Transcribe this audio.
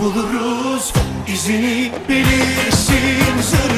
buluruz. İzini bilirsin.